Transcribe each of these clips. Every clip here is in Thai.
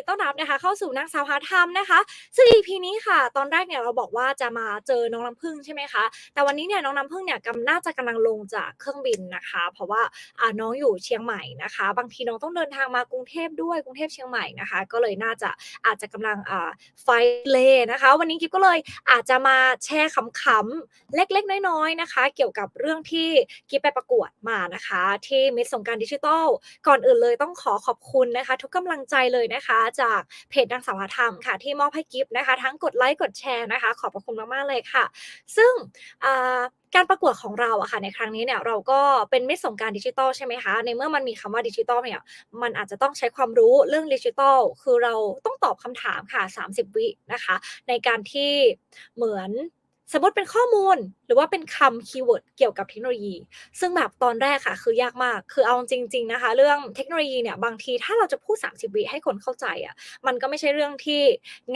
ดีต้อนรับนะคะ เข้าสู่นางสาวหาธรรมนะคะซึ่ง EP นี้ค่ะ ตอนแรกเนี่ยเราบอกว่าจะมาเจอน้องน้ำพึ่งใช่ไหมคะ แต่วันนี้เนี่ยน้องน้ำพึ่งเนี่ยกำน่าจะกำลังลงจากเครื่องบินนะคะ เพราะว่าอ่าน้องอยู่เชียงใหม่นะคะ บางทีน้องต้องเดินทางมากรุงเทพด้วยกรุงเทพเชียงใหม่นะคะ ก็เลยน่าจะอาจจะกำลังอ่าไฟเลนะคะ วันนี้กิ๊บก็เลยอาจจะมาแชร์ขำๆเล็กๆ น้อยๆนะคะ เกี่ยวกับเรื่องที่กิ๊บไปประกวดมานะคะ ที่มิสสงการดิจิทัลก่อนอื่นเลยต้องขอขอบคุณนะคะ ทุกกำลังใจเลยนะคะจากเพจนางสาวธรรมค่ะ ที่มอบให้กิฟต์นะคะ ทั้งกดไลค์กดแชร์นะคะ ขอบพระคุณมากๆเลยค่ะ ซึ่งการประกวดของเราอะค่ะในครั้งนี้เนี่ยเราก็เป็นมิตรสงการดิจิทัลใช่ไหมคะในเมื่อมันมีคำว่าดิจิทัลเนี่ยมันอาจจะต้องใช้ความรู้เรื่องดิจิทัลคือเราต้องตอบคำถามค่ะ 30 วินะคะ ในการที่เหมือน สมมติเป็นข้อมูลหรือว่าเป็นคำคีย์เวิร์ดเกี่ยวกับเทคโนโลยี ซึ่งแบบตอนแรกค่ะ คือยากมาก คือเอาจริง ๆนะคะ เรื่องเทคโนโลยีเนี่ยบางทีถ้าเราจะพูด 30 วิให้คนเข้าใจอะมันก็ไม่ใช่เรื่องที่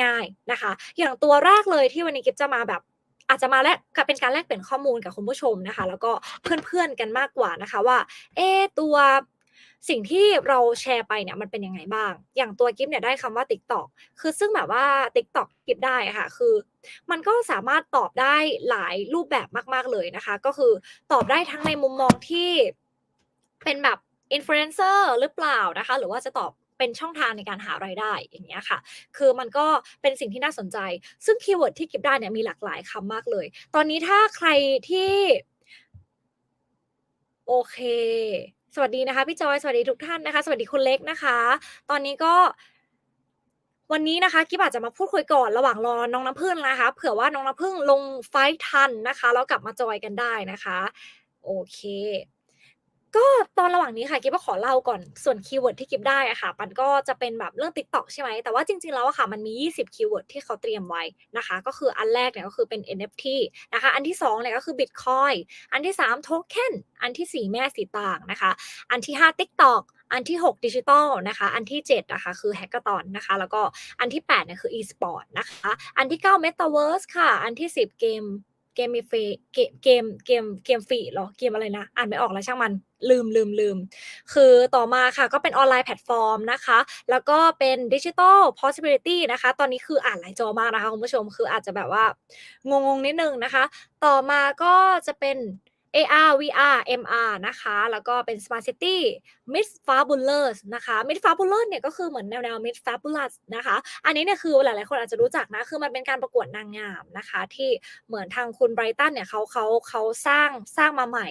ง่ายนะคะ อย่างตัวแรกเลยที่วันนี้กิฟจะมาแบบอาจจะมาแลกกับเป็นการแลกเปลี่ยนข้อมูลกับคุณผู้ชมนะคะ แล้วก็เพื่อนๆกันมากกว่านะคะว่า เอ๊ตัว สิ่งที่เราแชร์ไปเนี่ยมันเป็นยังไงบ้าง อย่างตัวกิฟเนี่ยได้คำว่า TikTok คือซึ่งแบบว่า TikTok กิฟได้ค่ะ คือ มันก็สามารถตอบได้หลายรูปแบบมาก ๆเลยนะคะ ก็คือตอบได้ทั้งในมุมมองที่เป็นแบบ Influencer หรือเปล่านะคะ หรือว่าจะตอบเป็นช่องทางในการหารายได้อย่างเงี้ยค่ะ คือมันก็เป็นสิ่งที่น่าสนใจ ซึ่งคีย์เวิร์ดที่กิฟได้เนี่ยมีหลากหลายคำมากเลย ตอนนี้ถ้าใครที่ โอเค สวัสดีนะคะพี่จอยสวัสดีทุกท่านนะคะ สวัสดีคุณเล็กนะคะ ตอนนี้ก็วันนี้นะคะกิ๊บอาจจะมาพูดคุยก่อนระหว่างรอน้องน้ำพึ่งนะคะ เผื่อว่าน้องน้ำพึ่งลงไฟท์ทันนะคะแล้วกลับมาจอยกันได้นะคะ โอเค ก็ตอนระหว่างนี้ค่ะกิ๊บก็ขอเล่าก่อนส่วนคีย์เวิร์ดที่กิ๊บได้อะค่ะ มันก็จะเป็นแบบเรื่อง TikTok ใช่ไหมแต่ว่าจริงๆแล้วอะค่ะมันมี 20 คีย์เวิร์ดที่เขาเตรียมไว้นะคะ ก็คืออันแรกเนี่ยก็คือเป็น NFT นะคะ อันที่2เนี่ยก็คือ Bitcoin อันที่3 Token อันทีสี่4 แม่สีต่างนะคะ อันที่ 5 TikTok อันที่ 6 ดิจิทัลนะคะ อันที่7นะคะคือ Hackathon นะคะ แล้วก็อันที่8เนี่ยคือ e-sport นะคะ อันที่ 9 Metaverse ค่ะ อันที่ 10 เกม เกมมีเฟเกมเกมเกมเกมฟรีเหรอเกมอะไรนะ อ่านไม่ออกแล้วช่างมันลืมลืมลืม คือต่อมาค่ะก็เป็นออนไลน์แพลตฟอร์มนะคะ แล้วก็เป็นดิจิทัล possibility นะคะ ตอนนี้คืออ่านหลายจอมากนะคะคุณผู้ชมคืออาจจะแบบว่างงๆนิดนึงนะคะ ต่อมาก็จะเป็น AR VR MR นะคะ แล้วก็เป็น Smart City Mid Fabulous นะคะ Mid Fabulous เนี่ยก็คือเหมือนแนวๆ Mid Fabulous นะคะอันนี้เนี่ยคือหลายๆคนอาจจะรู้จักนะคือมันเป็นการประกวดนางงามนะคะที่เหมือนทางคุณไบรตันเนี่ยเขาเขาเขาสร้างสร้างมาใหม่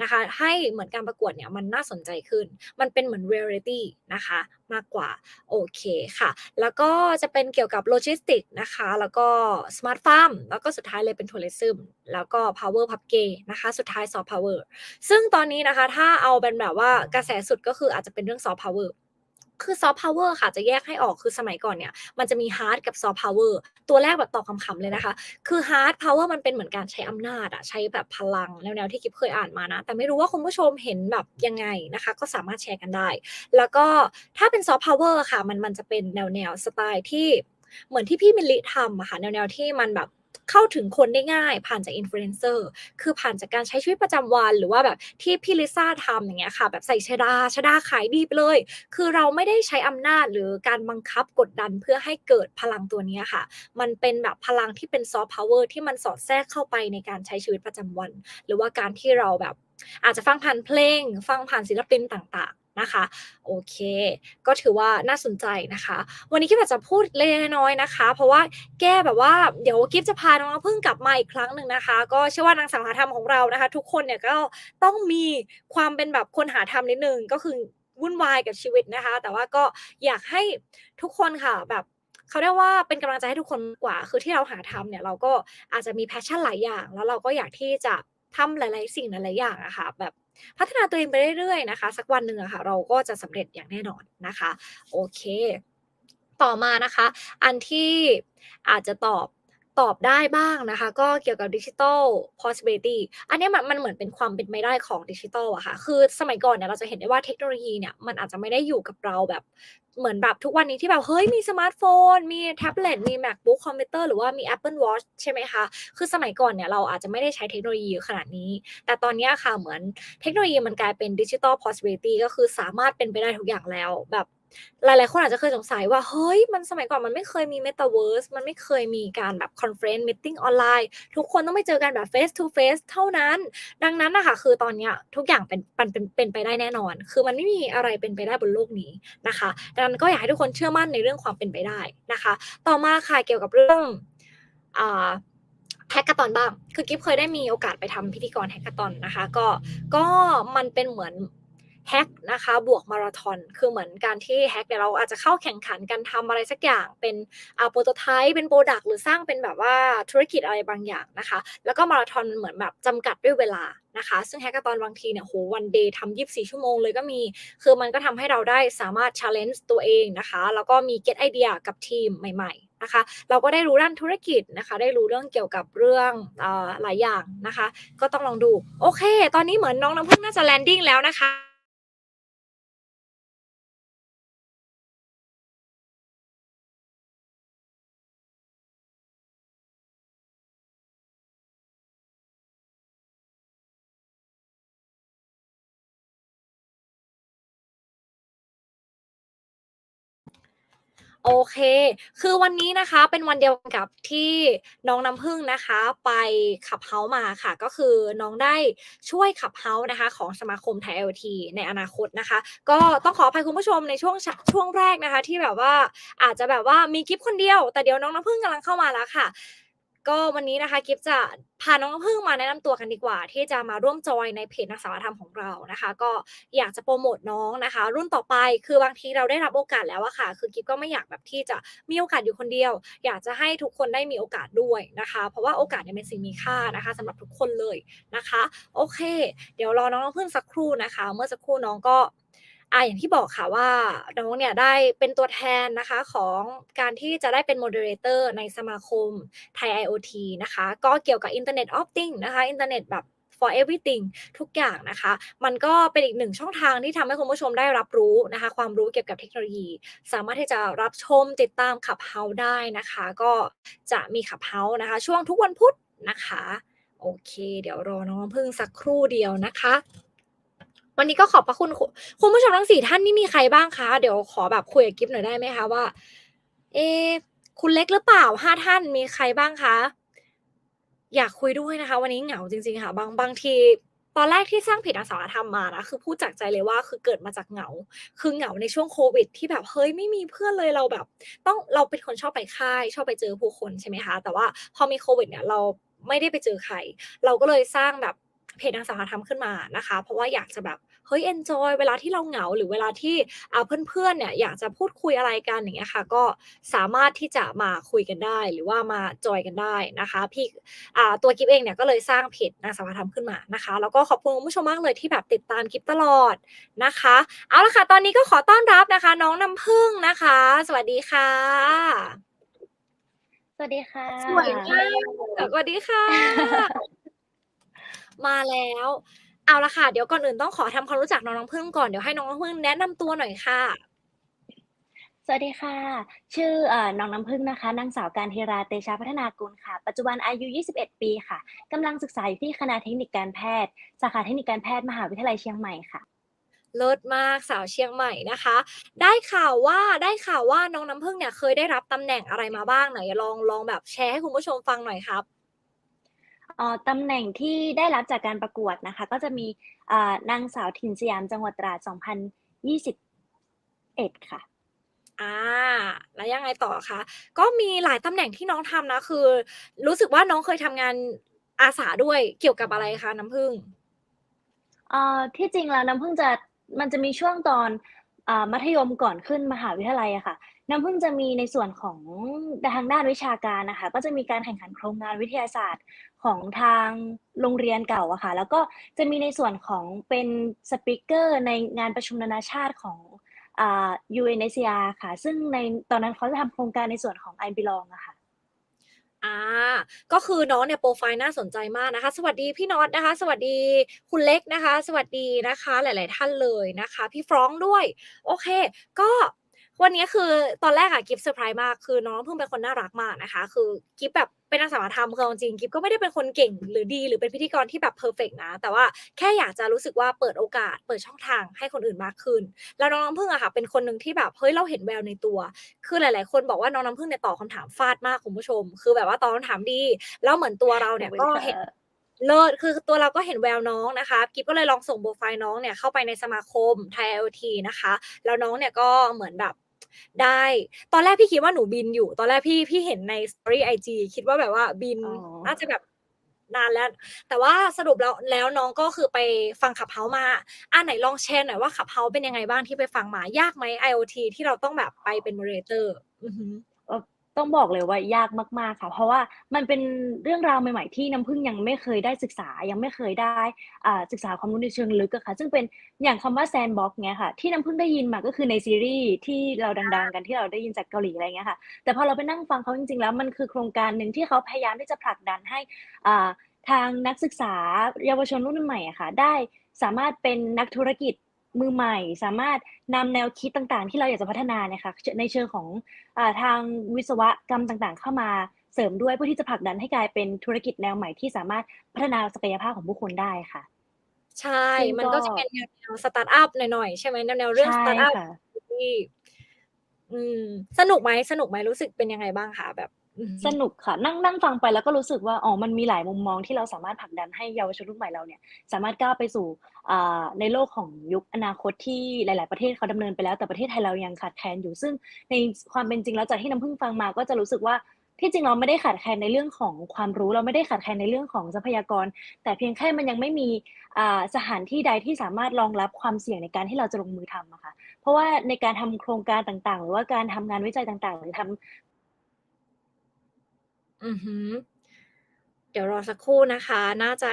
นะคะให้เหมือนการประกวดเนี่ยมันน่าสนใจขึ้น มันเป็นเหมือน reality นะคะมากกว่าโอเคค่ะ แล้วก็จะเป็นเกี่ยวกับโลจิสติกนะคะแล้วก็ Smart Farm แล้วก็สุดท้ายเลยเป็น Tourism แล้วก็ Power Pub Gay นะคะสุดท้าย Soft Power ซึ่งตอนนี้นะคะถ้าเอาเป็นแบบว่ากระแสสุดก็คืออาจจะเป็นเรื่อง Soft Power คือซอฟต์พาวเวอร์ค่ะจะแยกให้ออกคือสมัยก่อนเนี่ย มันจะมีฮาร์ดกับซอฟต์พาวเวอร์ตัวแรกแบบตอบคำๆเลยนะคะ คือฮาร์ดพาวเวอร์มันเป็นเหมือนการใช้อำนาจอะใช้แบบพลังแนวๆที่กิฟเคยอ่านมานะ แต่ไม่รู้ว่าคุณผู้ชมเห็นแบบยังไงนะคะ ก็สามารถแชร์กันได้ แล้วก็ถ้าเป็นซอฟต์พาวเวอร์ค่ะ มันมันจะเป็นแนวแนวสไตล์ที่เหมือนที่พี่มิลลิทำอะค่ะแนวแนวที่มันแบบ เข้าถึงคนได้ง่ายผ่านจากอินฟลูเอนเซอร์คือผ่านจากการใช้ชีวิตประจำวัน หรือว่าแบบที่พี่ลิซ่าทำอย่างเงี้ยค่ะ แบบใส่ชดาชดาขายดีไปเลย คือเราไม่ได้ใช้อำนาจหรือการบังคับกดดันเพื่อให้เกิดพลังตัวนี้ค่ะ มันเป็นแบบพลังที่เป็นซอฟต์พาวเวอร์ที่มันสอดแทรกเข้าไปในการใช้ชีวิตประจำวัน หรือว่าการที่เราแบบอาจจะฟังผ่านเพลง ฟังผ่านศิลปินต่าง นะคะ โอเค ก็ถือว่าน่าสนใจนะคะ วันนี้กิ๊บอาจจะพูดเล็กน้อยนะคะ เพราะว่าแก้แบบว่าเดี๋ยวกิ๊บจะพาน้องน้ำพึ่งกลับมาอีกครั้งหนึ่งนะคะ ก็เชื่อว่านางสาวหาธรรมของเรานะคะ ทุกคนเนี่ยก็ต้องมีความเป็นแบบคนหาธรรมนิดนึงก็คือวุ่นวายกับชีวิตนะคะ แต่ว่าก็อยากให้ทุกคนค่ะแบบเขาเรียกว่าเป็นกำลังใจให้ทุกคนกว่า คือที่เราหาทำเนี่ยเราก็อาจจะมีแพชชั่นหลายอย่าง แล้วเราก็อยากที่จะทำหลาย ๆ สิ่งหลายๆอย่างอะค่ะแบบ พัฒนาตัวเองไปเรื่อยๆนะคะ สักวันหนึ่งอะค่ะเราก็จะสำเร็จอย่างแน่นอนนะคะ โอเค ต่อมานะคะ อันที่อาจจะตอบ ตอบได้บ้างนะคะ ก็เกี่ยวกับ Digital Possibility อันนี้มันมันเหมือนเป็นความเป็นไปได้ของดิจิทัลอะค่ะ คือสมัยก่อนเนี่ยเราจะเห็นได้ว่าเทคโนโลยีเนี่ยมันอาจจะไม่ได้อยู่กับเราแบบเหมือนแบบทุกวันนี้ที่แบบเฮ้ยมีสมาร์ทโฟน มีแท็บเล็ตมี MacBook คอมพิวเตอร์หรือว่ามี Apple Watch ใช่ไหมคะ คือสมัยก่อนเนี่ยเราอาจจะไม่ได้ใช้เทคโนโลยีเยอะขนาดนี้ แต่ตอนนี้ค่ะเหมือนเทคโนโลยีมันกลายเป็น Digital Possibility ก็คือสามารถเป็นไปได้ทุกอย่างแล้วแบบ หลายๆคนอาจจะเคยสงสัยว่า เฮ้ย มันสมัยก่อนมันไม่เคยมี Metaverse มันไม่เคยมีการแบบ Conference Meeting ออนไลน์ทุกคนต้องไปเจอกันแบบ Face to Face เท่านั้น ดังนั้นนะคะคือตอนเนี้ยทุกอย่างเป็นปันเป็นเป็นไปได้แน่นอน คือมันไม่มีอะไรเป็นไปได้บนโลกนี้นะคะดังนั้นก็อยากให้ทุกคนเชื่อมั่นในเรื่องความเป็นไปได้นะคะ ต่อมาค่ะเกี่ยวกับเรื่องอ่า Hackathon บ้าง คือกิ๊บเคยได้มีโอกาสไปทำพิธีกร Hackathon นะคะ ก็ก็มันเป็นเหมือน Hack นะคะบวกมาราธอนคือเหมือนการที่ Hack เนี่ยเราอาจจะเข้าแข่งขันกันทำอะไรสักอย่างเป็นอา Prototype เป็นพรดักต์หรือสร้างเป็นแบบว่าธุรกิจอะไรบางอย่างนะคะ แล้วก็มาราธอนมันเหมือนแบบจำกัดด้วยเวลานะคะ ซึ่ง Hackathon บางทีเนี่ยโอ้โฮ one day ทำ24ชั่วโมงเลยก็มี คือมันก็ทำให้เราได้สามารถ challenge ตัวเองนะคะ แล้วก็มี get ไอเดียกับทีมใหม่ ๆนะคะ เราก็ได้รู้ด้านธุรกิจนะคะ ได้รู้เรื่องเกี่ยวกับเรื่องอหลายอย่างนะคะ ก็ต้องลองดู โอเค ตอนนี้เหมือนน้องน้ำผึ้งน่าจะ landing แล้วนะคะ โอเค คือวันนี้นะคะเป็นวันเดียวกับที่น้องน้ำผึ้งนะคะ ไปขับเฮามาค่ะ ก็คือน้องได้ช่วยขับเฮานะคะ ของสมาคมไทยเอลทีในอนาคตนะคะ ก็ต้องขออภัยคุณผู้ชมในช่วงช่วงแรกนะคะ ที่แบบว่าอาจจะแบบว่ามีกิฟคนเดียว แต่เดี๋ยวน้องน้ำผึ้งกำลังเข้ามาแล้วค่ะ ก็วันนี้นะคะกิ๊บจะพาน้องน้ำผึ้งมาแนะนำตัวกันดีกว่า ที่จะมาร่วมจอยในเพจนักสารธรรมของเรานะคะ ก็อยากจะโพรโมตน้องนะคะ รุ่นต่อไปคือบางทีเราได้รับโอกาสแล้วอะค่ะ คือกิ๊บก็ไม่อยากแบบที่จะมีโอกาสอยู่คนเดียว อยากจะให้ทุกคนได้มีโอกาสด้วยนะคะ เพราะว่าโอกาสเนี่ยเป็นสิ่งมีค่านะคะสำหรับทุกคนเลยนะคะ โอเค เดี๋ยวรอน้องน้ำผึ้งสักครู่นะคะ เมื่อสักครู่น้องก็ อ่าอย่างที่บอกค่ะว่าน้องเนี่ยได้เป็นตัวแทนนะคะของการที่จะได้เป็น Moderator ในสมาคมไทย IoT นะคะ ก็เกี่ยวกับ Internet of Things นะคะอินเทอร์เน็ตแบบ for everything ทุกอย่างนะคะ มันก็เป็นอีกหนึ่งช่องทางที่ทำให้คุณผู้ชมได้รับรู้นะคะ ความรู้เกี่ยวกับเทคโนโลยี สามารถที่จะรับชมติดตาม Clubhouse ได้นะคะ ก็จะมี Clubhouse นะคะ ช่วงทุกวันพุธนะคะ โอเค เดี๋ยวรอน้องน้ำผึ้งสักครู่เดียวนะคะ วันนี้ก็ขอบพระคุณคุณผู้ชมทั้ง4ท่านนี่มีใครบ้างคะ?เดี๋ยวขอแบบคุยกับกิ๊บหน่อยได้ไหมคะว่า เอ๊คุณเล็กหรือเปล่า5ท่านมีใครบ้างคะ?อยากคุยด้วยนะคะ วันนี้เหงาจริง ๆ ค่ะ บางบางทีตอนแรกที่สร้างเพจอาสาธรรมมานะคือพูดจากใจเลยว่าคือเกิดมาจากเหงา คือเหงาในช่วงโควิด ที่แบบเฮ้ยไม่มีเพื่อนเลยเราแบบ ต้องเราเป็นคนชอบไปค่าย ชอบไปเจอผู้คนใช่ไหมคะแต่ว่าพอมีโควิดเนี่ยเราไม่ได้ไปเจอใคร เราก็เลยสร้างแบบ เพจอาสาธรรมขึ้นมานะคะ เพราะว่าอยากจะแบบเฮ้ยเอนจอยเวลาที่เราเหงาหรือเวลาที่อ่าเพื่อนๆเนี่ยอยากจะพูดคุยอะไรกันอย่างเงี้ยค่ะ ก็สามารถที่จะมาคุยกันได้ หรือว่ามาจอยกันได้นะคะพี่อ่าตัวกิ๊บเองเนี่ยก็เลยสร้างเพจอาสาธรรมขึ้นมานะคะ แล้วก็ขอบคุณคุณผู้ชมมากเลยที่แบบติดตามกิ๊บตลอดนะคะเอาล่ะค่ะ ตอนนี้ก็ขอต้อนรับนะคะ น้องน้ำผึ้งนะคะ สวัสดีค่ะ สวัสดีค่ะ สวยมากสวัสดีค่ะ มาแล้วเอาล่ะค่ะ เดี๋ยวก่อนอื่นต้องขอทำความรู้จักน้องน้ำผึ้งก่อน เดี๋ยวให้น้องน้ำผึ้งแนะนำตัวหน่อยค่ะ สวัสดีค่ะ ชื่อเอ่อน้องน้ำผึ้งนะคะ นางสาวกาญทีราเตชะพัฒนากุลค่ะ ปัจจุบันอายุ 21 ปีค่ะกำลังศึกษาอยู่ที่คณะเทคนิคการแพทย์ สาขาเทคนิคการแพทย์มหาวิทยาลัยเชียงใหม่ค่ะ เลิศมากสาวเชียงใหม่นะคะ ได้ข่าวว่าได้ข่าวว่าน้องน้ำผึ้งเนี่ยเคยได้รับตำแหน่งอะไรมาบ้างไหนลองลองแบบแชร์ให้คุณผู้ชมฟังหน่อยครับอ๋อ ตำแหน่งที่ได้รับจากการประกวดนะคะ ก็จะมีอ่านางสาวถิ่นสยามจังหวัดตราด 2021 ค่ะอาแล้วยังไงต่อคะ?ก็มีหลายตำแหน่งที่น้องทำนะคือ รู้สึกว่าน้องเคยทำงานอาสาด้วยเกี่ยวกับอะไรคะน้ำผึ้ง?เอ่อที่จริงแล้วน้ำผึ้งจะมันจะมีช่วงตอน อ่ามัธยมก่อนขึ้นมหาวิทยาลัยอะค่ะ น้ำพึ่งจะมีในส่วนของทางด้านวิชาการนะคะ ก็จะมีการแข่งขันโครงงานวิทยาศาสตร์ของทางโรงเรียนเก่าอะค่ะ แล้วก็จะมีในส่วนของเป็นสปิเกอร์ในงานประชุมนานาชาติของอ่า UNSCR ค่ะ ซึ่งในตอนนั้นเขาจะทำโครงการในส่วนของ I Belong อะค่ะ อาก็คือน้องเนี่ยโปรไฟล์น่าสนใจมากนะคะ สวัสดีพี่น็อตนะคะ สวัสดีคุณเล็กนะคะ สวัสดีนะคะ หลาย ๆ ท่านเลยนะคะ พี่ฟรองด้วย โอเค ก็ วันนี้คือตอนแรกอะกิฟต์เซอร์ไพรส์มากคือน้องน้ำพึ่งเป็นคนน่ารักมากนะคะ คือกิฟต์แบบเป็นนางสาวธรรมคือเอาจริงๆกิฟต์ก็ไม่ได้เป็นคนเก่งหรือดี หรือเป็นพิธีกรที่แบบเพอร์เฟกต์นะ แต่ว่าแค่อยากจะรู้สึกว่าเปิดโอกาส เปิดช่องทางให้คนอื่นมากขึ้น แล้วน้องน้ำพึ่งอะค่ะเป็นคนหนึ่งที่แบบเฮ้ยเราเห็นแววในตัว คือหลาย ๆ คนบอกว่าน้องน้ำพึ่งเนี่ยตอบคำถามฟาดมากคุณผู้ชม คือแบบว่าตอบคำถามดี แล้วเหมือนตัวเราขอเนี่บยคุณก็ค่เห็นะเลิศคือตัวเราก็เห็นแววน้องนะคะกิฟก็เลยลองส่งโพรไฟล์น้องเนี่ยเข้าไปในสมาคมไทย IoT นะคะ แล้วน้องเนี่ยก็เหมือนแบบ ได้ ตอนแรกพี่คิดว่าหนูบินอยู่ ตอนแรกพี่พี่เห็นใน Story ไอจีคิดว่าแบบว่าบินอ๋อน่าจะแบบนานแล้ว แต่ว่าสรุปแล้วแล้วน้องก็คือไปฟัง Clubhouse มาอาไหนลองแชร์หน่อยว่า Clubhouse เป็นยังไงบ้างที่ไปฟังมายากไหม IoT ที่เราต้องแบบไปเป็น Moderator? อือฮึเอ่อ ต้องบอกเลยว่ายากมาก ๆ ค่ะ เพราะว่ามันเป็นเรื่องราวใหม่ ๆ ที่น้ำพึ่งยังไม่เคยได้ศึกษา ยังไม่เคยได้อ่าศึกษาความรู้ในเชิงลึกอะค่ะ ซึ่งเป็นอย่างคำว่า Sandbox เงี้ยค่ะ ที่น้ำพึ่งได้ยินมาก็คือในซีรีส์ที่เราดัง ๆ กันที่เราได้ยินจากเกาหลีอะไรเงี้ยค่ะ แต่พอเราไปนั่งฟังเขาจริง ๆ แล้วมันคือโครงการหนึ่งที่เขาพยายามที่จะผลักดันให้อ่าทางนักศึกษาเยาวชนรุ่นใหม่อะค่ะ ได้สามารถเป็นนักธุรกิจ มือใหม่ สามารถนำแนวคิดต่างๆ ที่เราอยากจะพัฒนาเนี่ยค่ะชในเชิงของอ่าทางวิศวกรรมต่างๆ เข้ามาเสริมด้วยเพื่อที่จะผลักดันให้กลายเป็นธุรกิจแนวใหม่ที่สามารถพัฒนาศักยภาพของผู้คนได้ค่ะ ใช่ซึ่งมันก็ก็จะเป็นแนวๆสตาร์ตอัปหน่อยๆใช่ไหมแนวๆเรื่อใชง่สตาร์ตอัปค่ะที่อืมสนุกไหมสนุกไหมรู้สึกเป็นยังไงบ้างคะแบบอือฮึสนุกค่ะนั่งนั่งฟังไปแล้วก็รู้สึกว่าอ๋อมันมีหลายมุมมองที่เราสามารถผลักดันให้เยาวชนรุ่นใหม่เราเนี่ย สามารถก้าวไปสู่อ่า ในโลกของยุคอนาคตที่หลาย ๆ ประเทศเขาดำเนินไปแล้วแต่ประเทศไทยเรายังขาดแคลนอยู่ ซึ่งในความเป็นจริงแล้วจากที่น้ำพึ่งฟังมาก็จะรู้สึกว่าที่จริงเราไม่ได้ขาดแคลนในเรื่องของความรู้ เราไม่ได้ขาดแคลนในเรื่องของทรัพยากร แต่เพียงแค่มันยังไม่มีอ่าสถานที่ใดที่สามารถรองรับความเสี่ยงในการที่เราจะลงมือทำอะค่ะเพราะว่าในการทำโครงการต่าง ๆ หรือว่าการทำงานวิจัยต่าง ๆ หรือทำอือฮึ เดี๋ยวรอสักครู่นะคะ น่าจะ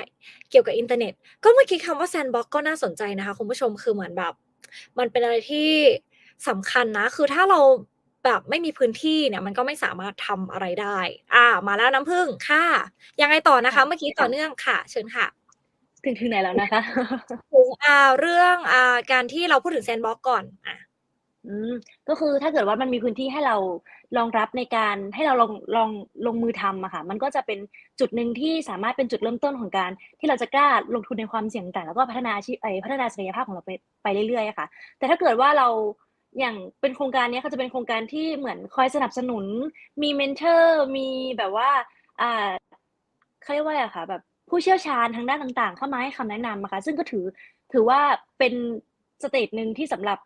เกี่ยวกับอินเทอร์เน็ต ก็เมื่อกี้คำว่า Sandbox ก็น่าสนใจนะคะคุณผู้ชมคือเหมือนแบบ มันเป็นอะไรที่สำคัญนะ คือถ้าเราแบบไม่มีพื้นที่เนี่ย มันก็ไม่สามารถทำอะไรได้อามาแล้วน้ำพึ่งค่ะ ยังไงต่อนะค่คะะเมื่อกี้คต่่อะเนื่องค่ะ เชิญค่ะถึงถึงไหนแล้วนะคะ?ถึงอ่าเรื่องอ่าการที่เราพูดถึง Sandbox ก่อนอาอืมก็คือถ้าเกิดว่ามันมีพื้นที่ให้เรา รองรับในการให้เราลองลองลงมือทำอะค่ะ มันก็จะเป็นจุดหนึ่งที่สามารถเป็นจุดเริ่มต้นของการ ที่เราจะกล้าลงทุนในความเสี่ยงต่างแล้วก็พัฒนาอาชีพไอพัฒนาศักยภาพของเราไปไปเรื่อยๆค่ะ แต่ถ้าเกิดว่าเราอย่างเป็นโครงการนี้ยค่ะจะเป็นโครงการที่เหมือนคอยสนับสนุน มีเมนเทอร์ มีแบบว่าอ่าเขาเรียกว่าอะไรอะคะแบบผู้เชี่ยวชาญทางด้านต่าง ๆ เข้ามาให้คำแนะนำอะคะซึ่งก็ถือถือว่าเป็นสเตจหนึ่งที่สำหรับ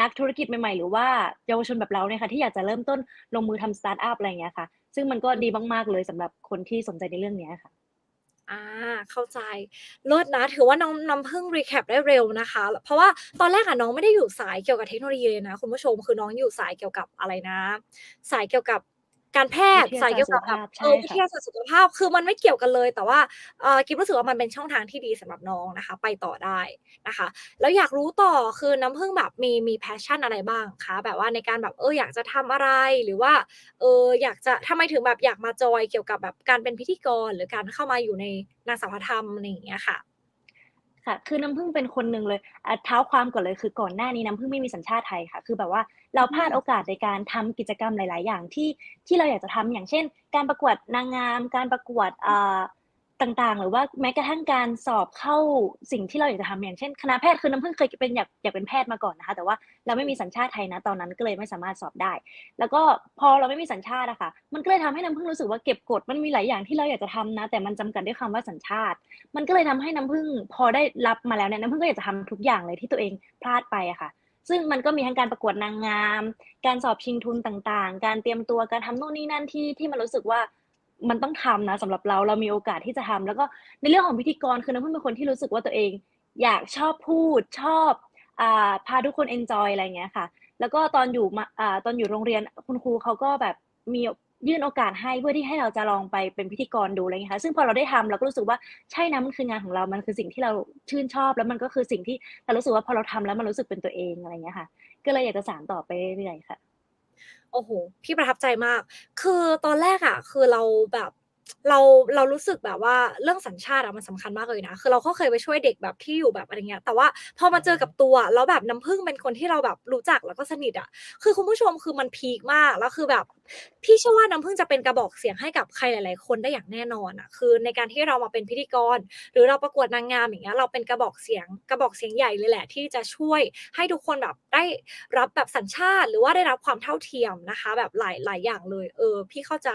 นักธุรกิจใหม่ๆ หรือว่าเยาวชนแบบเราเนี่ยค่ะที่อยากจะเริ่มต้นลงมือทำสตาร์ทอัพอะไรอย่างเงี้ยค่ะ ซึ่งมันก็ดีมากๆเลยสำหรับคนที่สนใจในเรื่องนี้ค่ะอาเข้าใจเลิศนะถือว่าน้องน้ำพึ่งรีแคปได้เร็วนะคะ เพราะว่าตอนแรกอะน้องไม่ได้อยู่สายเกี่ยวกับเทคโนโลยีเลยนะคุณผู้ชมคือน้องอยู่สายเกี่ยวกับอะไรนะ สายเกี่ยวกับ การแพวิทย์ทยาสายศาสตเกี่ร์ยวสุกัขบแบภาบพใชเอ่อวิทค่ะยาศาสตร์สุขภาพคือมันไม่เกี่ยวกันเลย แต่ว่าเอ่อกิฟรู้สึกว่ามันเป็นช่องทางที่ดีสำหรับน้องนะคะ ไปต่อได้นะคะ แล้วอยากรู้ต่อคือน้ำพึ่งแบบมีมี passion อะไรบ้างคะ?แบบว่าในการแบบเอออยากจะทำอะไรหรือว่าเอ่ออยากจะทำไมถึงแบบอยากมาจอยเกี่ยวกับแบบการเป็นพิธีกร หรือการเข้ามาอยู่ในนางสาวธรรมอะไรอย่างเงี้ยค่ะ? ค่ะ คือน้ำพึ่งเป็นคนหนึ่งเลยอ่าเท้าความก่อนเลยคือก่อนหน้านี้น้ำพึ่งไม่มีสัญชาติไทยค่ะ คือแบบว่าเราอืพลาดโอมกาสในการทำกิจกรรมหลาย ๆ อย่างที่ที่เราอยากจะทำอย่างเช่น การประกวดนางงาม การประกวดอ่า ต่างๆ หรือว่าแม้กระทั่งการสอบเข้าสิ่งที่เราอยากจะทำอย่างเช่น คณะแพทย์คือน้ำพึ่งเคยเป็นอยากอยากเป็นแพทย์มาก่อนนะคะ แต่ว่าเราไม่มีสัญชาติไทยณตอนนั้นก็เลยไม่สามารถสอบได้ แล้วก็พอเราไม่มีสัญชาติอะค่ะ มันก็เลยทำให้น้ำพึ่งรู้สึกว่าเก็บกดมันมีหลายอย่างที่เราอยากจะทำนะ แต่มันจำกัดด้วยคำว่าสัญชาติ มันก็เลยทำให้น้ำพึ่งพอได้รับมาแล้วเนี่ยน้ำพึ่งก็อยากจะทำทุกอย่างเลยที่ตัวเองพลาดไปอะค่ะซึ่งมันก็มีทั้งการประกวดนางงาม การสอบชิงทุนต่างๆ การเตรียมตัว การทำนู่นนี่นั่นที่ที่มันรู้สึกว่า มันต้องทำนะสำหรับเราเรามีโอกาสที่จะทำแล้วก็ในเรื่องของพิธีกรคือน้ำพึ่งเป็นคนที่รู้สึกว่าตัวเอง อยากชอบพูดชอบอ่าพาทุกคนเอนจอยอะไรอย่างเงี้ยค่ะ แล้วก็ตอนอยู่มอ่าตอนอยู่โรงเรียนคุณครูเขาก็แบบมียื่นโอกาสให้เพื่อที่ให้เราจะลองไปเป็นพิธีกรดูอะไรอย่างเงี้ยค่ะซึ่งพอเราได้ทำเราก็รู้สึกว่าใช่นะมันคืองานของเรา มันคือสิ่งที่เราชื่นชอบ แล้วมันก็คือสิ่งที่เรารู้สึกว่าพอเราทำแล้วมันรู้สึกเป็นตัวเองอะไรอย่างเงี้ยค่ะ ก็เลยอยากจะสานต่อไปเรื่อยๆค่ะ โอ้โห พี่ประทับใจมาก คือตอนแรกอะคือเราแบบ เราเรารู้สึกแบบว่าเรื่องสัญชาติอะมันสำคัญมากเลยนะ คือเราก็เคยไปช่วยเด็กแบบที่อยู่แบบอะไรเงี้ย แต่ว่าพอมาเจอกับตัวแล้วแบบน้ำผึ้งเป็นคนที่เราแบบรู้จักแล้วก็สนิทอะคือคุณผู้ชมคือมันพีกมากแล้วคือแบบพี่เชื่อว่าน้ำผึ้งจะเป็นกระบอกเสียงให้กับใครหลาย ๆ คนได้อย่างแน่นอนอะคือในการที่เรามาเป็นพิธีกร หรือเราประกวดนางงามอย่างเงี้ยเราเป็นกระบอกเสียงกระบอกเสียงใหญ่เลยแหละ ที่จะช่วยให้ทุกคนแบบได้รับแบบสัญชาติ หรือว่าได้รับความเท่าเทียมนะคะ แบบหลายหลายอย่างเลย เออ พี่เข้าใจ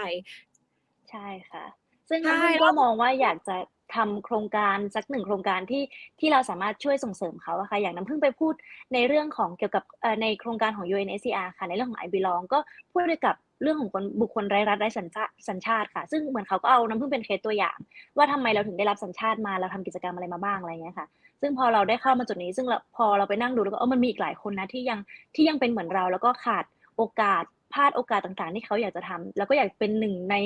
ใช่ค่ะ ซึ่งใช่น้ำผึ้งแล้ก็ว มองว่าอยากจะทำโครงการสัก1โครงการที่ที่เราสามารถช่วยส่งเสริมเขาอะค่ะ อย่างน้ำผึ้งไปพูดในเรื่องของเกี่ยวกับเอ่อในโครงการของ UNSCR ค่ะ ในเรื่องของ I Belong ก็พูดเกี่ยวกับเรื่องของคนบุคคลไร้รัฐไร้สัญชาสัญชาติค่ะ ซึ่งเหมือนเขาก็เอาน้ำผึ้งเป็นเคสตัวอย่าง ว่าทำไมเราถึงได้รับสัญชาติมาเราทำกิจกรรมอะไรมาบ้างอะไรอย่างเงี้ยค่ะ ซึ่งพอเราได้เข้ามาจุดนี้ ซึ่งเราพอเราไปนั่งดูแล้วก็เออมันมีอีกหลายคนนะที่ยังที่ยังเป็นเหมือนเราแล้วก็ขาดโอกาส พลาดโอกาสต่างๆ ที่เขาอยากจะทำแล้วก็อยากเป็นหนึ่งใน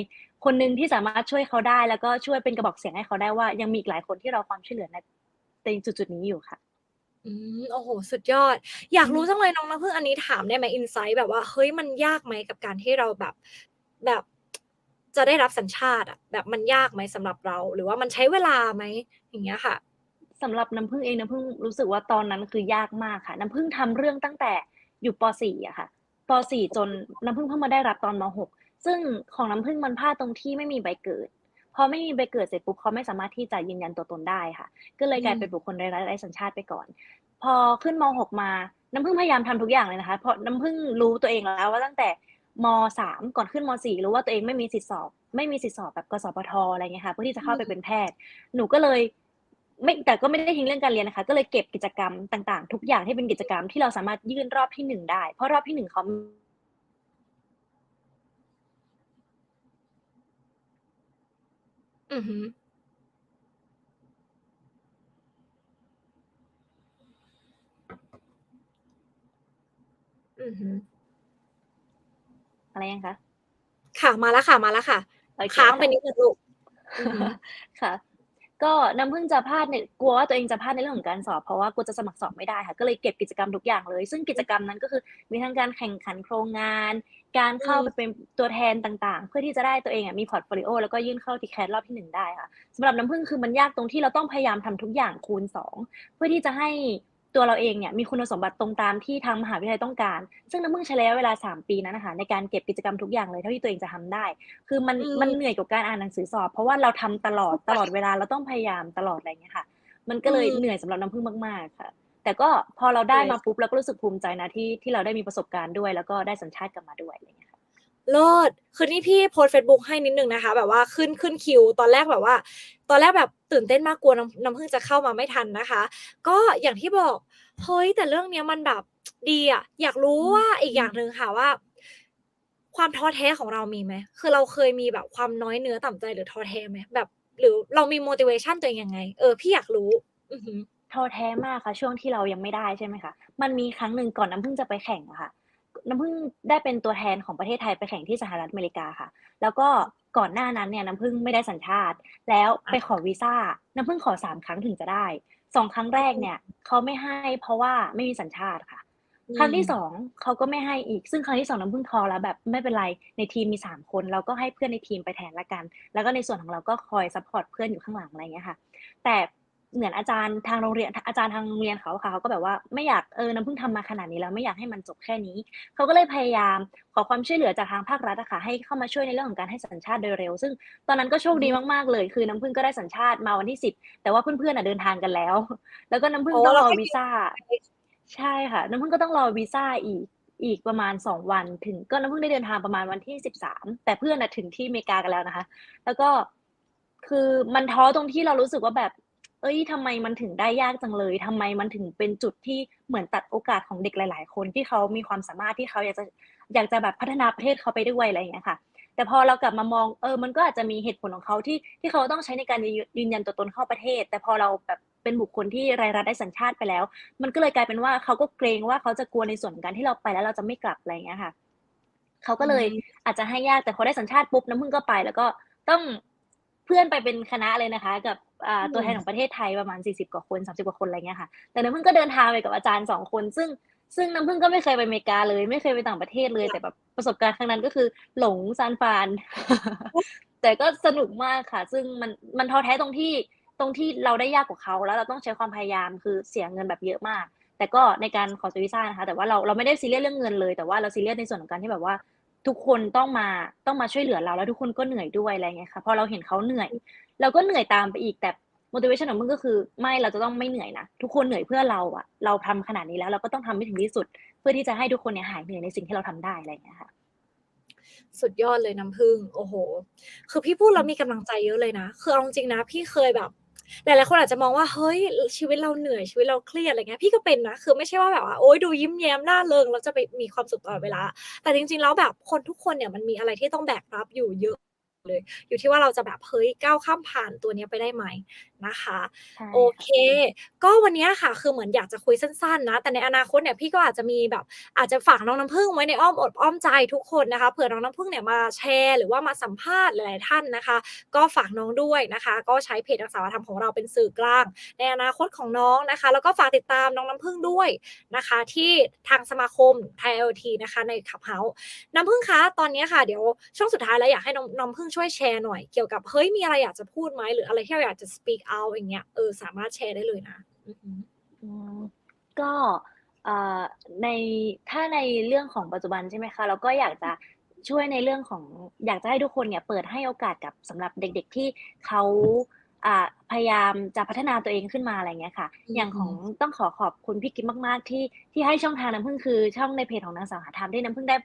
คนหนึ่งที่สามารถช่วยเขาได้ แล้วก็ช่วยเป็นกระบอกเสียงให้เขาได้ว่า ยังมีอีกหลายคนที่รอความช่วยเหลือในในจุดๆนี้อยู่ค่ะอืมโอ้โฮสุดยอด อยากอืรู้มจังเลยน้องน้ำผึ้งอันนี้ถามได้ไหมอินไซต์แบบว่าเฮ้ยมันยากไหมกับการที่เราแบบแบบจะได้รับสัญชาติอะแบบมันยากไหมสำหรับเรา หรือว่ามันใช้เวลาไหม?อย่างเงี้ยค่ะสำหรับน้ำผึ้งเองน้ำผึ้งรู้สึกว่าตอนนั้นคือยากมากค่ะ น้ำผึ้งทำเรื่องตั้งแต่อยู่ป.4 อะค่ะ ป.4 จนน้ำผึ้งเพิ่งมาได้รับตอนม.6 ซึ่งของน้ำผึ้งมันพลาดตรงที่ไม่มีใบเกิดพอไม่มีใบเกิดเสร็จปุ๊บเขาไม่สามารถที่จะยืนยันตัวตนได้ค่ะ ก็เลยกลายเป็นบุคคลไร้ไร้สัญชาติไปก่อน พอขึ้นม.6 มาน้ำผึ้งพยายามทำทุกอย่างเลยนะคะเพราะน้ำผึ้งรู้ตัวเองแล้วว่าตั้งแต่ม.3 ก่อนขึ้นม.4 รู้ว่าตัวเองไม่มีสิทธิสอบ ไม่มีสิทธิสอบแบบกสพทอะไรเงี้ยค่ะเพื่อที่จะเข้าไปเป็นแพทย์ หนูก็เลย ไม่แต่ก็ไม่ได้ทิ้งเรื่องการเรียนนะคะ ก็เลยเก็บกิจกรรมต่างๆ ทุกอย่างที่เป็นกิจกรรมที่เราสามารถยื่นรอบที่1ได้ เพราะรอบที่1เขาอือฮึอือฮึอะไรยังคะ?ค่ะ มาแล้วค่ะ มาแล้วค่ะ โอเคค้างไปค่ะ นิดหนึ่งลูกอือฮึค่ะ ก็น้ำพึ่งจะพลาดเนี่ยกลัวว่าตัวเองจะพลาดในเรื่องของการสอบ เพราะว่ากลัวจะสมัครสอบไม่ได้ค่ะ ก็เลยเก็บกิจกรรมทุกอย่างเลย ซึ่งกิจกรรมนั้นก็คือมีทั้งการแข่งขันโครงงาน การเข้าไปเป็นตัวแทนต่างๆ เพื่อที่จะได้ตัวเองอะมีพอร์ตโฟลิโอแล้วก็ยื่นเข้าทีแคสรอบที่หนึ่งได้ค่ะสำหรับน้ำพึ่งคือมันยากตรงที่เราต้องพยายามทำทุกอย่างคูณ 2 เพื่อที่จะให้ ตัวเราเองเนี่ยมีคุณสมบัติตรงตามที่ทางมหาวิทยาลัยต้องการ ซึ่งน้ำผึ้งใช้ระยะเวลา 3 ปีนั้นน่ะค่ะในการเก็บกิจกรรมทุกอย่างเลยเท่าที่ตัวเองจะทำได้ คือมันอืมันมเหนื่อยกว่าการอ่านหนังสือสอบ เพราะว่าเราทำตลอดเข้าใจตลอดเวลาเราต้องพยายามตลอดอะไรอย่างเงี้ยค่ะ มันก็อืเลยมเหนื่อยสำหรับน้ำผึ้งมากๆค่ะ แต่ก็พอเราได้มาปุ๊บเราก็รู้สึกภูมิใจนะที่ที่เราได้มีประสบการณ์ด้วย แล้วก็ได้สัญชาติกลับมาด้วยอะไรอย่างเงี้ยค่ะ เลิศคือนี่พี่โพสเฟซบุ๊กให้นิดหนึ่งนะคะ แบบว่าขึ้นขึ้นคิว ตอนแรกแบบว่า ตอนแรกแบบตื่นเต้นมากกลัวน้ำน้ำผึ้งจะเข้ามาไม่ทันนะคะ ก็อย่างที่บอกเฮ้ยแต่เรื่องเนี้ยมันแบบดีอะอยากรู้ว่าอีกอย่างหนึ่งค่ะว่า ความท้อแท้ของเรามีไหม?คือเราเคยมีแบบความน้อยเนื้อต่ำใจหรือท้อแท้ไหม?แบบ หรือเรามี motivation ตัวเองยังไง?เออพี่อยากรู้ อือท้อแท้มากค่ะ ช่วงที่เรายังไม่ได้ใช่ไหมคะมันมีครั้งหนึ่งก่อนน้ำผึ้งจะไปแข่งอะค่ะ น้ำผึ้งได้เป็นตัวแทนของประเทศไทยไปแข่งที่สหรัฐอเมริกาค่ะ แล้วก็ก่อนหน้านั้นเนี่ยน้ำผึ้งไม่ได้สัญชาติ แล้วไปขอวีซาน้ำผึ้งขอ3ครั้งถึงจะได้2ครั้งแรกเนี่ยเขาไม่ให้เพราะว่าไม่มีสัญชาติค่ะอืครั้งที่ม2เขาก็ไม่ให้อีกซึ่งครั้งที่2น้ำผึ้งท้อแล้วแบบไม่เป็นไรในทีมมี3คน เราก็ให้เพื่อนในทีมไปแทนแล้วกัน แล้วก็ในส่วนของเราก็คอยซัปพอร์ตเพื่อนอยู่ข้างหลังอะไรอย่างเงี้ยค่ะ แต่ เหมือนอาจารย์ทางโรงเรียนอาจารย์ทางโรงเรียนเขาค่ะเขาก็แบบว่าไม่อยากเออน้ำผึ้งทำมาขนาดนี้แล้วไม่อยากให้มันจบแค่นี้ เขาก็เลยพยายามขอความช่วยเหลือจากทางภาครัฐอะค่ะให้เข้ามาช่วยในเรื่องของการให้สัญชาติโดยเร็ว ซึ่งตอนนั้นก็โชคดีมมากๆเลยคือน้ำผึ้งก็ได้สัญชาติมาวันที่10แต่ว่าเพื่อนๆน่ะเดินทางกันแล้ว แล้วก็น้ำผึ้อ๋งต้องรอวียืนซาใช่ค่ะน้ำผึ้งก็ต้องรอวีซ่าอีกอีกประมาณ 2 วันถึงก็น้ำผึ้งได้เดินทางประมาณวันที่ 13 แต่เพื่อนนะถึงที่อเมริกากันแล้วนะคะ แล้วก็คือมันท้อตรงที่เรารู้สึกว่าแบบ เฮ้ยทำไมมันถึงได้ยากจังเลยทำไมมันถึงเป็นจุดที่เหมือนตัดโอกาสของเด็กหลาย ๆ คนที่เขามีความสามารถที่เขาอยากจะอยากจะแบบพัฒนาประเทศเขาไปด้วยอะไรอย่างเงี้ยค่ะ แต่พอเรากลับมามองเออมันก็อาจจะมีเหตุผลของเขาที่ที่เขาต้องใช้ในการยืนยืนยันตัวตนเข้าประเทศ แต่พอเราแบบเป็นบุคคลที่ไร้รัฐไร้สัญชาติไปแล้ว มันก็เลยกลายเป็นว่าเขาก็เกรงว่าเขาจะกลัวในส่วนของการที่เราไปแล้วเราจะไม่กลับอะไรอย่างเงี้ยค่ะเขาก็เลยอืมอาจจะให้ยากแต่พอได้สัญชาติปุ๊บน้ำผึ้งก็ไป แล้วก็ต้องเพื่อนไปเป็นคณะเลยนะคะ กับอ่าอืตัวแทนขมองประเทศไทยประมาณ 40 กว่าคน 30 กว่าคนอะไรเงี้ยค่ะ แต่น้ำผึ้งก็เดินทางไปกับอาจารย์ 2 คน ซึ่งซึ่งน้ำผึ้งก็ไม่เคยไปอเมริกาเลย ไม่เคยไปต่างประเทศเลยค่แต่ะแบบประสบการณ์ครั้งนั้นก็คือหลงซานฟรานโอ้แต่ก็สนุกมากค่ะ ซึ่งมันมันท้อแท้ตรงที่ตรงที่เราได้ยากกว่าเขาแล้วเราต้องใช้ความพยายามคือเสียเงินแบบเยอะมาก แต่ก็ในการขอซื้อวีซานะคะ แต่ว่าเราเราไม่ได้ซีเรียสเรื่องเงินเลย แต่ว่าเราซีเรียสในส่วนของการที่แบบว่า ทุกคนต้องมาต้องมาช่วยเหลือเราแล้วทุกคนก็เหนื่อยด้วยอะไรเงี้ยค่ะพอเราเห็นเขาเหนื่อย เราก็เหนื่อยตามไปอีกแต่ motivation ของมึงก็คือ ไม่เราจะต้องไม่เหนื่อยนะทุกคนเหนื่อยเพื่อเราอะเราทำขนาดนี้แล้วเราก็ต้องทำให้ถึงที่สุด เพื่อที่จะให้ทุกคนเนี่ยหายเหนื่อยในสิ่งที่เราทำได้อะไรอย่างเงี้ยค่ะ สุดยอดเลยน้ำผึ้งโอ้โฮคือพี่พูดแล้วมีกำลังใจเยอะเลยนะ คือเอาจริงๆนะ พี่เคยแบบ หลายๆคนอาจจะมองว่าเฮ้ยชีวิตเราเหนื่อยชีวิตเราเครียดอะไรเงี้ยพี่ก็เป็นนะคือไม่ใช่ว่าแบบว่าโอ๊ยดูยิ้มแย้มร่าเริงแล้วจะไปมีความสุขตลอดเวลา แต่จริง ๆ แล้วแบบคนทุกคนเนี่ยมันมีอะไรที่ต้องแบกรับอยู่เยอะเลย อยู่ที่ว่าเราจะแบบเฮ้ยก้าวข้ามผ่านตัวเนี้ยไปได้ไหม นะคะใช่โอค่ะเค ก็วันเนี้ยค่ะคือเหมือนอยากจะคุยสั้นๆนะ แต่ในอนาคตเนี่ยพี่ก็อาจจะมีแบบอาจจะฝากน้องน้ำผึ้งไว้ในอ้อมอกอ้อมใจทุกคนนะคะเผื่อน้องน้ำผึ้งเนี่ยมาแชร์ หรือว่ามาสัมภาษณ์หลายๆท่านนะคะ ก็ฝากน้องด้วยนะคะ ก็ใช้เพจนักสาวธรรมของเราเป็นสื่อกลาง ในอนาคตของน้องนะคะ แล้วก็ฝากติดตามน้องน้ำผึ้งด้วยนะคะ ที่ทางสมาคมไทย IoT นะคะใน Clubhouse น้ำผึ้งคะตอนเนี้ยค่ะเดี๋ยวช่วงสุดท้ายแล้วอยากให้น้องน้ำผึ้งช่วยแชร์หน่อยเกี่ยวกับเฮ้ยมีอะไรอยากจะพูดไหมหรืออะไรที่เราอยากจะ speak out อย่างเงี้ยเออสามารถแชร์ได้เลยนะอือฮึอืมก็เอ่อในถ้าในเรื่องของปัจจุบันใช่ไหมคะเราก็อยากจะช่วยในเรื่องของอยากจะให้ทุกคนเนี่ยเปิดให้โอกาสกับสำหรับเด็ก ๆที่เขาอ่าพยายามจะพัฒนาตัวเองขึ้นมาอะไรอย่างเงี้ยค่ะอืออย่างฮึของต้องขอขอบคุณพี่กิ๊บมาก ๆ ที่ที่ให้ช่องทางน้ำผึ้งคือ ช่องในเพจของนางสาวหาธรรมที่น้ำผึ้งได้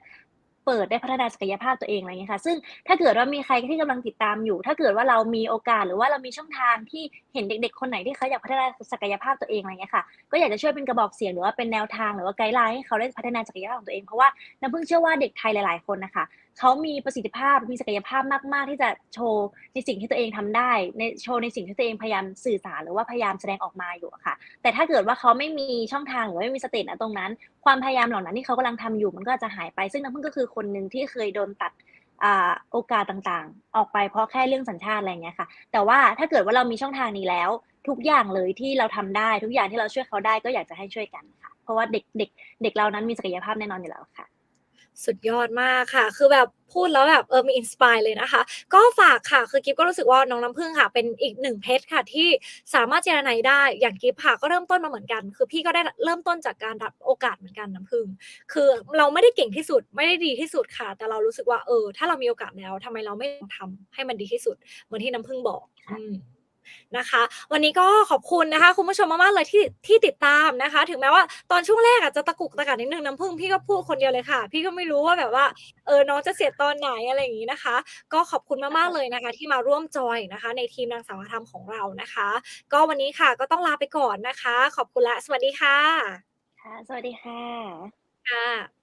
เปิดได้พัฒนาศักยภาพตัวเองอะไรเงี้ยค่ะ ซึ่งถ้าเกิดว่ามีใครที่กำลังติดตามอยู่ ถ้าเกิดว่าเรามีโอกาสหรือว่าเรามีช่องทางที่เห็นเด็ก ๆ คนไหนที่เขาอยากพัฒนาศักยภาพตัวเองอะไรเงี้ยค่ะ ก็อยากจะช่วยเป็นกระบอกเสียงหรือว่าเป็นแนวทางหรือว่าไกด์ไลน์ให้เขาได้พัฒนาศักยภาพของตัวเองเพราะว่าน้ำพึ่งเชื่อว่าเด็กไทยหลาย ๆคนนะคะ เขามีประสิทธิภาพมีศักยภาพมาก ๆ ที่จะโชว์ในสิ่งที่ตัวเองทำได้ ในโชว์ในสิ่งที่ตัวเองพยายามสื่อสารหรือว่าพยายามแสดงออกมาอยู่อะค่ะ แต่ถ้าเกิดว่าเขาไม่มีช่องทางหรือไม่มีสเตจตรงนั้น ความพยายามเหล่านั้นที่เขากำลังทำอยู่มันก็จะหายไป ซึ่งน้ำผึ้งก็คือคนหนึ่งที่เคยโดนตัดอโอกาสต่างๆ ออกไปเพราะแค่เรื่องสัญชาติอะไรเงี้ยค่ะ แต่ว่าถ้าเกิดว่าเรามีช่องทางนี้แล้ว ทุกอย่างเลยที่เราทำได้ ทุกอย่างที่เราช่วยเขาได้ก็อยากจะให้ช่วยกันค่ะ เพราะว่าเด็กเด็กเด็กเรานั้นมีศักยภาพแน่นอนอยู่แล้วค่ะ สุดยอดมากค่ะ คือแบบพูดแล้วแบบเออมี inspire เลยนะคะ ก็ฝากค่ะ คือกิ๊บก็รู้สึกว่าน้องน้ำผึ้งค่ะ เป็นอีกหนึ่งเพชรค่ะที่สามารถเจรไนได้ อย่างกิ๊บค่ะก็เริ่มต้นมาเหมือนกัน คือพี่ก็ได้เริ่มต้นจากการรับโอกาสเหมือนกันน้ำผึ้งคือเราไม่ได้เก่งที่สุดไม่ได้ดีที่สุดค่ะ แต่เรารู้สึกว่าเออถ้าเรามีโอกาสแล้วทำไมเราไม่ลองทำให้มันดีที่สุด เหมือนที่น้ำผึ้งบอกอืม นะคะ วันนี้ก็ขอบคุณนะคะคุณผู้ชมมากๆเลยที่ที่ติดตามนะคะ ถึงแม้ว่าตอนช่วงแรกอะจะตะกุกตะกักนิดหนึ่งน้ำผึ้งพี่ก็พูดคนเดียวเลยค่ะ พี่ก็ไม่รู้ว่าแบบว่าเออน้องจะเสร็จตอนไหนอะไรอย่างงี้นะคะ ก็ขอบคุณมากๆเลยนะคะ ที่มาร่วมจอยนะคะ ในทีมนางสาวหาธรรมของเรานะคะ ก็วันนี้ค่ะก็ต้องลาไปก่อนนะคะ ขอบคุณและสวัสดีค่ะค่ะ สวัสดีค่ะค่ะ